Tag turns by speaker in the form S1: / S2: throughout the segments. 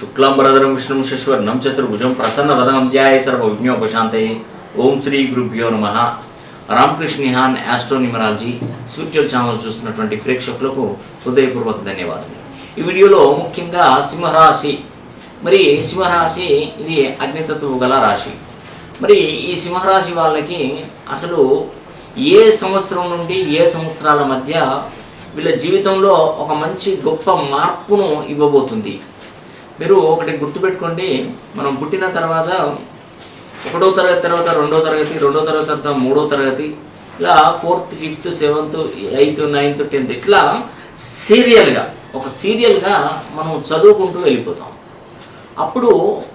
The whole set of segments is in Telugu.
S1: శుక్లాంబరధరం విష్ణు శశివర్ణం చతుర్భుజం ప్రసన్నవదనం ధ్యాయ సర్వ విజ్ఞోపశాంతయే ఓం శ్రీ గురుభ్యో నమ Ramakrishna Nihan astronumerology spiritual channel చూస్తున్నటువంటి ప్రేక్షకులకు హృదయపూర్వక ధన్యవాదాలు ఈ వీడియోలో ముఖ్యంగా సింహరాశి. మరి సింహరాశి ఇది అగ్నితత్వం గల రాశి. మరి ఈ సింహరాశి వాళ్ళకి అసలు ఏ సంవత్సరం నుండి ఏ సంవత్సరాల మధ్య వీళ్ళ జీవితంలో ఒక మంచి గొప్ప మార్పును ఇవ్వబోతుంది. మీరు ఒకటి గుర్తుపెట్టుకోండి మనం పుట్టిన తర్వాత ఒకటో తరగతి తర్వాత రెండో తరగతి రెండో తరగతి తర్వాత మూడో తరగతి ఇలా fourth fifth seventh eighth ninth tenth ఇట్లా సీరియల్గా ఒక సీరియల్గా మనం చదువుకుంటూ వెళ్ళిపోతాం. అప్పుడు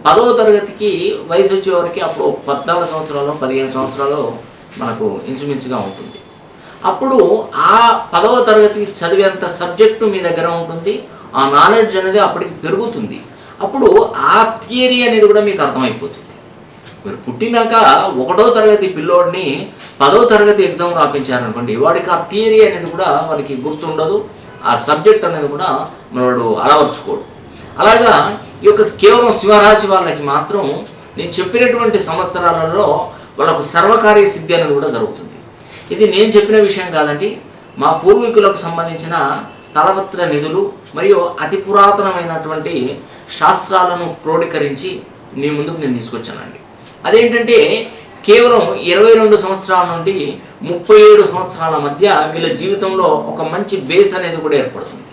S1: పదవ తరగతికి వయసు వచ్చేవరకు అప్పుడు పద్నాలుగు సంవత్సరాలు పదిహేను సంవత్సరాలు మనకు ఇంచుమించుగా ఉంటుంది. అప్పుడు ఆ పదవ తరగతి చదివేంత సబ్జెక్టు మీ దగ్గర ఉంటుంది ఆ నాలెడ్జ్ అనేది అప్పటికి పెరుగుతుంది. అప్పుడు ఆ థియరీ అనేది కూడా మీకు అర్థమైపోతుంది. మీరు పుట్టినాక ఒకటో తరగతి పిల్లోడిని పదవ తరగతి ఎగ్జామ్ రాపించారనుకోండి వాడికి ఆ థియరీ అనేది కూడా వాడికి గుర్తుండదు ఆ సబ్జెక్ట్ అనేది కూడా మనవాడు అలవర్చుకోడు. అలాగా ఈ యొక్క కేవలం శివరాశి వాళ్ళకి మాత్రం నేను చెప్పినటువంటి సంవత్సరాలలో వాళ్ళకు సర్వకార్య సిద్ధి అనేది కూడా జరుగుతుంది. ఇది నేను చెప్పిన విషయం కాదండి మా పూర్వీకులకు సంబంధించిన తలవత్ర నిధులు మరియు అతి పురాతనమైనటువంటి శాస్త్రాలను క్రోడీకరించి మీ ముందుకు నేను తీసుకొచ్చానండి. అదేంటంటే కేవలం ఇరవై రెండు సంవత్సరాల నుండి ముప్పై ఏడు సంవత్సరాల మధ్య వీళ్ళ జీవితంలో ఒక మంచి బేస్ అనేది కూడా ఏర్పడుతుంది.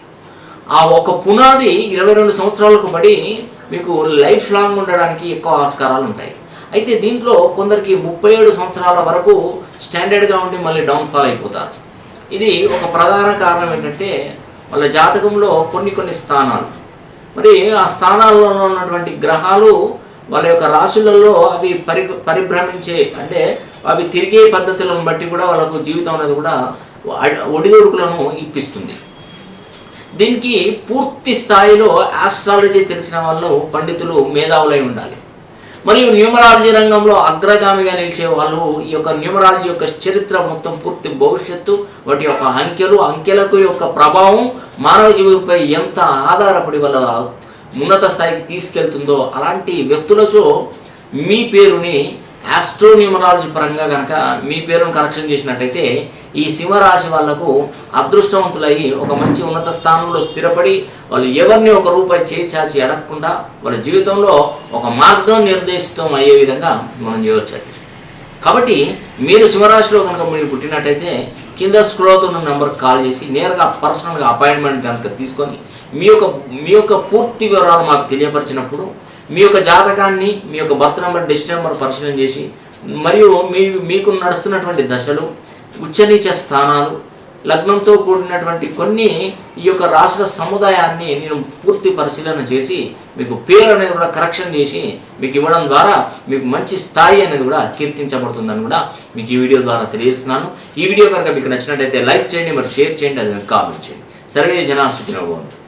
S1: ఆ ఒక పునాది ఇరవై రెండు సంవత్సరాలకు పడి మీకు లైఫ్ లాంగ్ ఉండడానికి ఎక్కువ ఆస్కారాలు ఉంటాయి. అయితే దీంట్లో కొందరికి ముప్పై ఏడు సంవత్సరాల వరకు స్టాండర్డ్గా ఉండి మళ్ళీ డౌన్ఫాల్ అయిపోతారు. ఇది ఒక ప్రధాన కారణం ఏంటంటే వాళ్ళ జాతకంలో కొన్ని కొన్ని స్థానాలు. మరి ఆ స్థానాల్లో ఉన్నటువంటి గ్రహాలు వాళ్ళ యొక్క రాశులలో అవి పరి పరిభ్రమించే అంటే అవి తిరిగే పద్ధతులను బట్టి కూడా వాళ్ళకు జీవితం అనేది కూడా ఒడిదొడుకులను ఇప్పిస్తుంది. దీనికి పూర్తి స్థాయిలో ఆస్ట్రాలజీ తెలిసిన వాళ్ళు పండితులు మేధావులై ఉండాలి. మరియు న్యూమరాలజీ రంగంలో అగ్రగామిగా నిలిచే వాళ్ళు ఈ యొక్క న్యూమరాలజీ యొక్క చరిత్ర మొత్తం పూర్తి భవిష్యత్తు వాటి యొక్క అంకెలు అంకెలకు యొక్క ప్రభావం మానవ జీవితంపై ఎంత ఆధారపడి వాళ్ళ ఉన్నత స్థాయికి తీసుకెళ్తుందో అలాంటి వ్యక్తులతో మీ పేరుని ఆస్ట్రోన్యూమరాలజీ పరంగా కనుక మీ పేరును కరెక్షన్ చేసినట్టయితే ఈ సింహరాశి వాళ్ళకు అదృష్టవంతులై ఒక మంచి ఉన్నత స్థానంలో స్థిరపడి వాళ్ళు ఎవరిని ఒక రూపాయి చేచాచి అడగకుండా వాళ్ళ జీవితంలో ఒక మార్గం నిర్దేశితం అయ్యే విధంగా మనం చేయవచ్చు కాబట్టి మీరు సింహరాశిలో కనుక మీరు పుట్టినట్టయితే కింద స్క్రోల్ ఉన్న నెంబర్కి కాల్ చేసి నేరుగా పర్సనల్గా అపాయింట్మెంట్ కనుక తీసుకొని మీ యొక్క మీ యొక్క పూర్తి వివరాలు మాకు తెలియపరిచినప్పుడు మీ యొక్క జాతకాన్ని మీ యొక్క బర్త్ నెంబర్ డెస్ట్ నెంబర్ పరిశీలన చేసి మరియు మీ మీకు నడుస్తున్నటువంటి దశలు ఉచ్చనీచ స్థానాలు లగ్నంతో కూడినటువంటి కొన్ని ఈ యొక్క రాశుల సముదాయాన్ని నేను పూర్తి పరిశీలన చేసి మీకు పేరు అనేది కూడా కరెక్షన్ చేసి మీకు ఇవ్వడం ద్వారా మీకు మంచి స్థాయి అనేది కూడా కీర్తించబడుతుందని కూడా మీకు ఈ వీడియో ద్వారా తెలియజేస్తున్నాను. ఈ వీడియో కనుక మీకు నచ్చినట్టయితే లైక్ చేయండి మరి షేర్ చేయండి అది కామెంట్ చేయండి. సర్వే జనా సుఖినోభవంతు